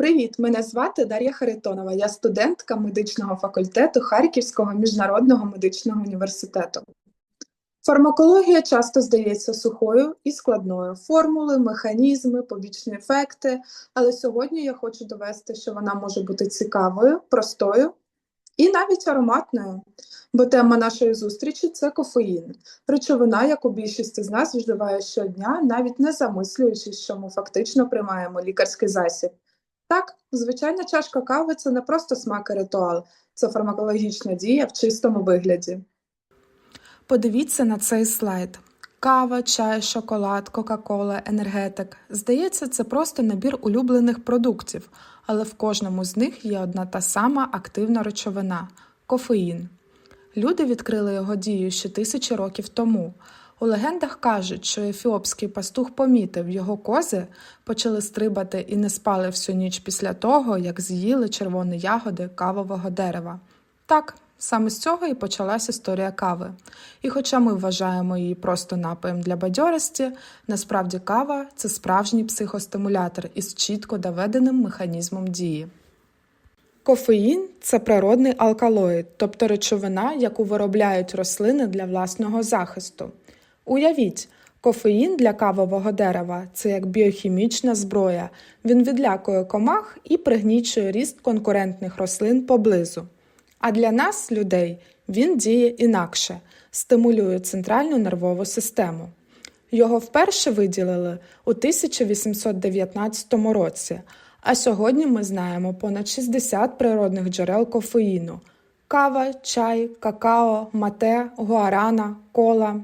Привіт, мене звати Дар'я Харитонова. Я студентка медичного факультету Харківського міжнародного медичного університету. Фармакологія часто здається сухою і складною формули, механізми, побічні ефекти. Але сьогодні я хочу довести, що вона може бути цікавою, простою і навіть ароматною. Бо тема нашої зустрічі це кофеїн, речовина, яку більшість з нас вживає щодня, навіть не замислюючись, що ми фактично приймаємо лікарський засіб. Так, звичайна чашка кави це не просто смак і ритуал, це фармакологічна дія в чистому вигляді. Подивіться на цей слайд. Кава, чай, шоколад, кока-кола, енергетик. Здається, це просто набір улюблених продуктів, але в кожному з них є одна та сама активна речовина кофеїн. Люди відкрили його дію ще тисячі років тому. У легендах кажуть, що ефіопський пастух помітив, його кози почали стрибати і не спали всю ніч після того, як з'їли червоні ягоди кавового дерева. Так, саме з цього і почалась історія кави. І хоча ми вважаємо її просто напоєм для бадьорості, насправді кава це справжній психостимулятор із чітко доведеним механізмом дії. Кофеїн це природний алкалоїд, тобто речовина, яку виробляють рослини для власного захисту. Уявіть, кофеїн для кавового дерева це як біохімічна зброя. Він відлякує комах і пригнічує ріст конкурентних рослин поблизу. А для нас, людей, він діє інакше, стимулює центральну нервову систему. Його вперше виділили у 1819 році, а сьогодні ми знаємо понад 60 природних джерел кофеїну: кава, чай, какао, мате, гуарана, кола.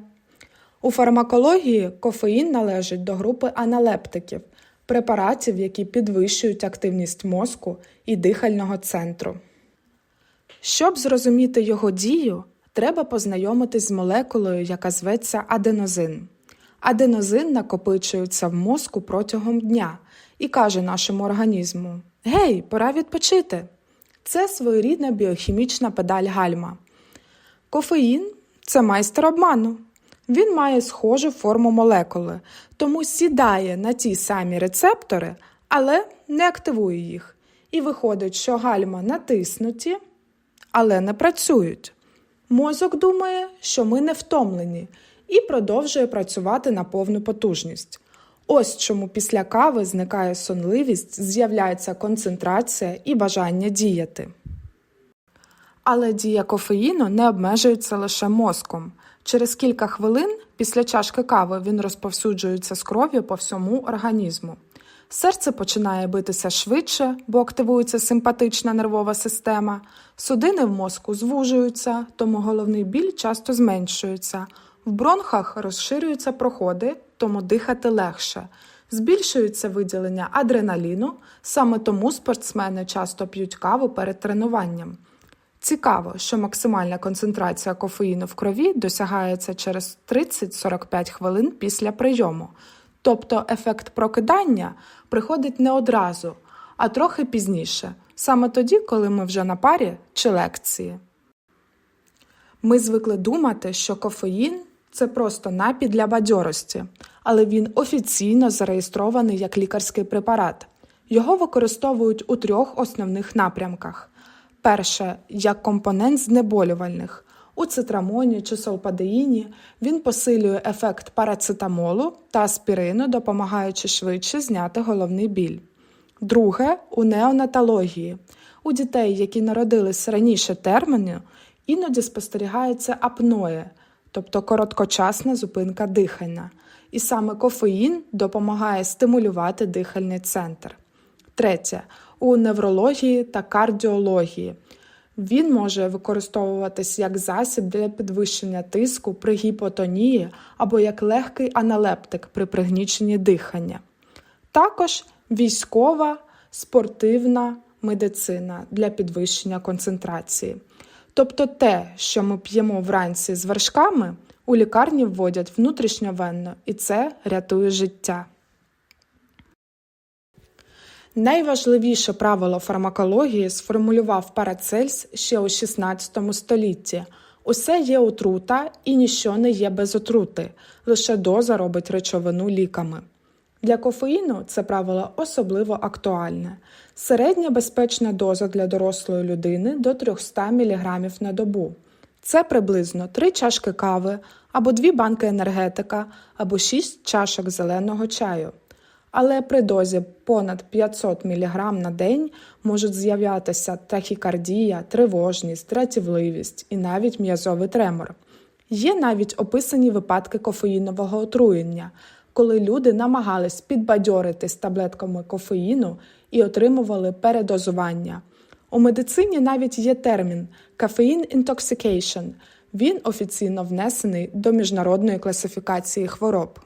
У фармакології кофеїн належить до групи аналептиків, препаратів, які підвищують активність мозку і дихального центру. Щоб зрозуміти його дію, треба познайомитись з молекулою, яка зветься аденозин. Аденозин накопичується в мозку протягом дня і каже нашому організму: Гей, пора відпочити! Це своєрідна біохімічна педаль гальма. Кофеїн це майстер обману. Він має схожу форму молекули, тому сідає на ті самі рецептори, але не активує їх. І виходить, що гальма натиснуті, але не працюють. Мозок думає, що ми не втомлені, і продовжує працювати на повну потужність. Ось чому після кави зникає сонливість, з'являється концентрація і бажання діяти. Але дія кофеїну не обмежується лише мозком. Через кілька хвилин після чашки кави він розповсюджується з кров'ю по всьому організму. Серце починає битися швидше, бо активується симпатична нервова система, судини в мозку звужуються, тому головний біль часто зменшується. В бронхах розширюються проходи, тому дихати легше. Збільшується виділення адреналіну, саме тому спортсмени часто п'ють каву перед тренуванням. Цікаво, що максимальна концентрація кофеїну в крові досягається через 30-45 хвилин після прийому. Тобто ефект прокидання приходить не одразу, а трохи пізніше, саме тоді, коли ми вже на парі чи лекції. Ми звикли думати, що кофеїн це просто напій для бадьорості, але він офіційно зареєстрований як лікарський препарат. Його використовують у трьох основних напрямках. Перше, як компонент знеболювальних. У цитрамоні чи солпадеїні він посилює ефект парацетамолу та аспірину, допомагаючи швидше зняти головний біль. Друге у неонатології. У дітей, які народились раніше терміну, іноді спостерігається апноє, тобто короткочасна зупинка дихання. І саме кофеїн допомагає стимулювати дихальний центр. Третє у неврології та кардіології. Він може використовуватись як засіб для підвищення тиску при гіпотонії або як легкий аналептик при пригніченні дихання. Також військова, спортивна медицина для підвищення концентрації. Тобто те, що ми п'ємо вранці з вершками, у лікарні вводять внутрішньовенно, і це рятує життя. Найважливіше правило фармакології сформулював Парацельс ще у 16 столітті. Усе є отрута і ніщо не є без отрути, лише доза робить речовину ліками. Для кофеїну це правило особливо актуальне. Середня безпечна доза для дорослої людини до 300 мг на добу. Це приблизно 3 чашки кави або 2 банки енергетика або 6 чашок зеленого чаю. Але при дозі понад 500 мг на день можуть з'являтися тахікардія, тривожність, дратівливість і навіть м'язовий тремор. Є навіть описані випадки кофеїнового отруєння, коли люди намагались підбадьоритись таблетками кофеїну і отримували передозування. У медицині навіть є термін caffeine intoxication. Він офіційно внесений до міжнародної класифікації хвороб.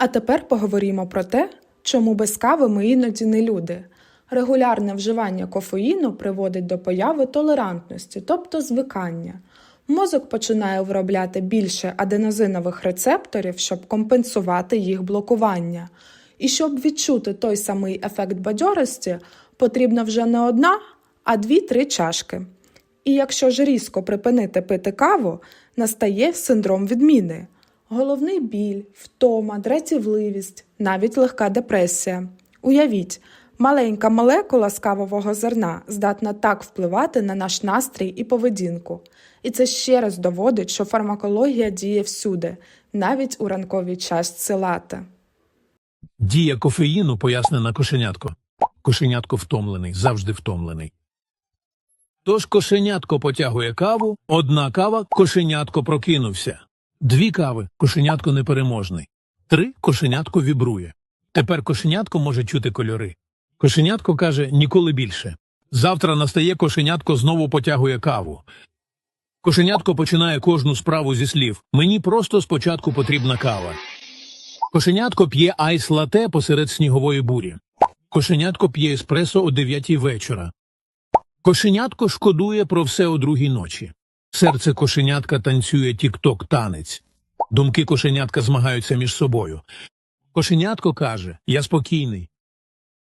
А тепер поговоримо про те, чому без кави ми іноді не люди. Регулярне вживання кофеїну приводить до появи толерантності, тобто звикання. Мозок починає виробляти більше аденозинових рецепторів, щоб компенсувати їх блокування. І щоб відчути той самий ефект бадьорості, потрібна вже не одна, а дві-три чашки. І якщо ж різко припинити пити каву, настає синдром відміни. Головний біль, втома, дратівливість, навіть легка депресія. Уявіть, маленька молекула з кавового зерна здатна так впливати на наш настрій і поведінку. І це ще раз доводить, що фармакологія діє всюди, навіть у ранковій чашці лате. Дія кофеїну пояснена кошенятко. Кошенятко втомлений, завжди втомлений. Тож кошенятко потягує каву, одна кава кошенятко прокинувся. Дві кави кошенятко непереможний. Три кошенятко вібрує. Тепер кошенятко може чути кольори. Кошенятко каже ніколи більше. Завтра настає кошенятко знову потягує каву. Кошенятко починає кожну справу зі слів Мені просто спочатку потрібна кава. Кошенятко п'є айс лате посеред снігової бурі. Кошенятко п'є еспресо о дев'ятій вечора. Кошенятко шкодує про все о другій ночі. Серце кошенятка танцює тік-ток танець. Думки кошенятка змагаються між собою. Кошенятко каже Я спокійний.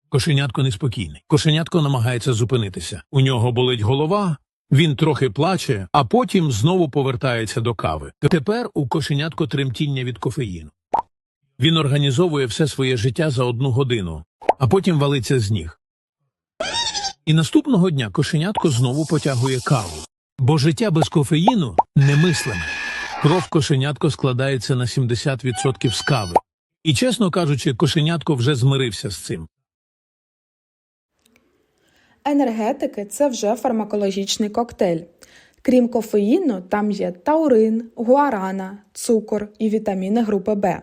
Кошенятко неспокійний. Кошенятко намагається зупинитися. У нього болить голова, він трохи плаче, а потім знову повертається до кави. Тепер у кошенятко тремтіння від кофеїну. Він організовує все своє життя за одну годину, а потім валиться з ніг. І наступного дня кошенятко знову потягує каву. Бо життя без кофеїну немислиме. Кров кошенятко складається на 70% з кави. І, чесно кажучи, кошенятко вже змирився з цим. Енергетики це вже фармакологічний коктейль. Крім кофеїну, там є таурин, гуарана, цукор і вітаміни групи Б.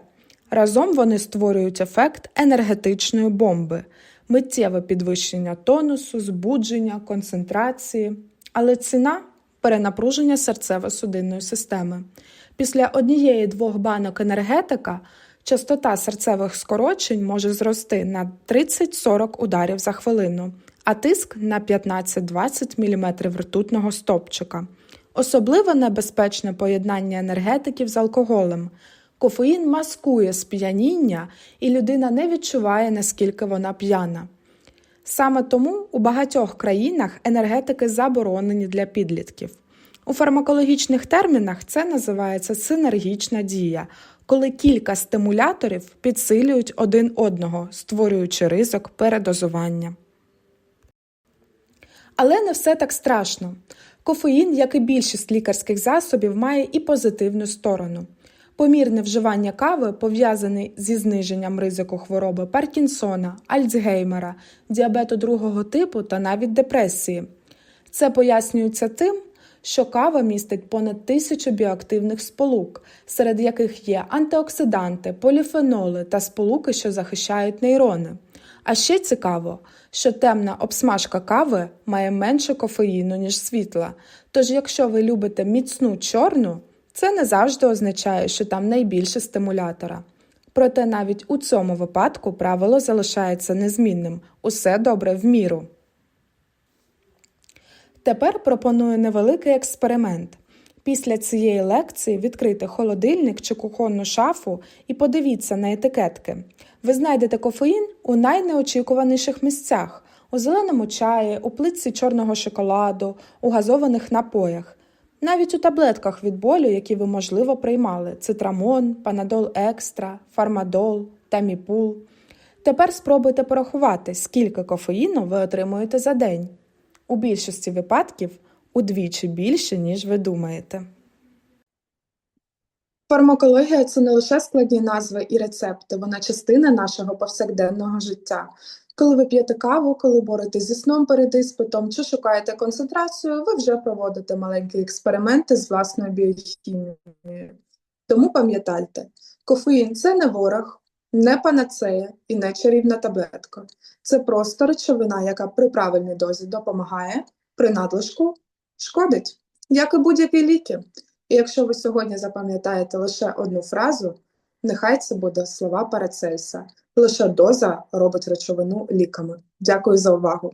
Разом вони створюють ефект енергетичної бомби, миттєве підвищення тонусу, збудження, концентрації. Але ціна перенапруження серцево-судинної системи. Після однієї-двох банок енергетика частота серцевих скорочень може зрости на 30-40 ударів за хвилину, а тиск на 15-20 мм ртутного стопчика. Особливо небезпечне поєднання енергетиків з алкоголем. Кофеїн маскує сп'яніння, і людина не відчуває, наскільки вона п'яна. Саме тому у багатьох країнах енергетики заборонені для підлітків. У фармакологічних термінах це називається синергічна дія, коли кілька стимуляторів підсилюють один одного, створюючи ризик передозування. Але не все так страшно. Кофеїн, як і більшість лікарських засобів, має і позитивну сторону. Помірне вживання кави пов'язане зі зниженням ризику хвороби Паркінсона, Альцгеймера, діабету другого типу та навіть депресії. Це пояснюється тим, що кава містить понад тисячу біоактивних сполук, серед яких є антиоксиданти, поліфеноли та сполуки, що захищають нейрони. А ще цікаво, що темна обсмажка кави має менше кофеїну, ніж світла. Тож, якщо ви любите міцну чорну, це не завжди означає, що там найбільше стимулятора. Проте навіть у цьому випадку правило залишається незмінним усе добре в міру. Тепер пропоную невеликий експеримент. Після цієї лекції відкрити холодильник чи кухонну шафу і подивіться на етикетки. Ви знайдете кофеїн у найнеочікуваніших місцях у зеленому чаї, у плитці чорного шоколаду, у газованих напоях. Навіть у таблетках від болю, які ви, можливо, приймали: цитрамон, панадол екстра, фармадол таміпул. Тепер спробуйте порахувати, скільки кофеїну ви отримуєте за день. У більшості випадків удвічі більше, ніж ви думаєте. Фармакологія це не лише складні назви і рецепти, вона частина нашого повсякденного життя. Коли ви п'єте каву, коли боретесь зі сном перед іспитом чи шукаєте концентрацію, ви вже проводите маленькі експерименти з власною біохімією. Тому пам'ятайте, кофеїн це не ворог, не панацея і не чарівна таблетка. Це просто речовина, яка при правильній дозі допомагає, при надлишку шкодить, як і будь-які ліки. І якщо ви сьогодні запам'ятаєте лише одну фразу, нехай це буде слова Парацельса. Лише доза робить речовину ліками. Дякую за увагу.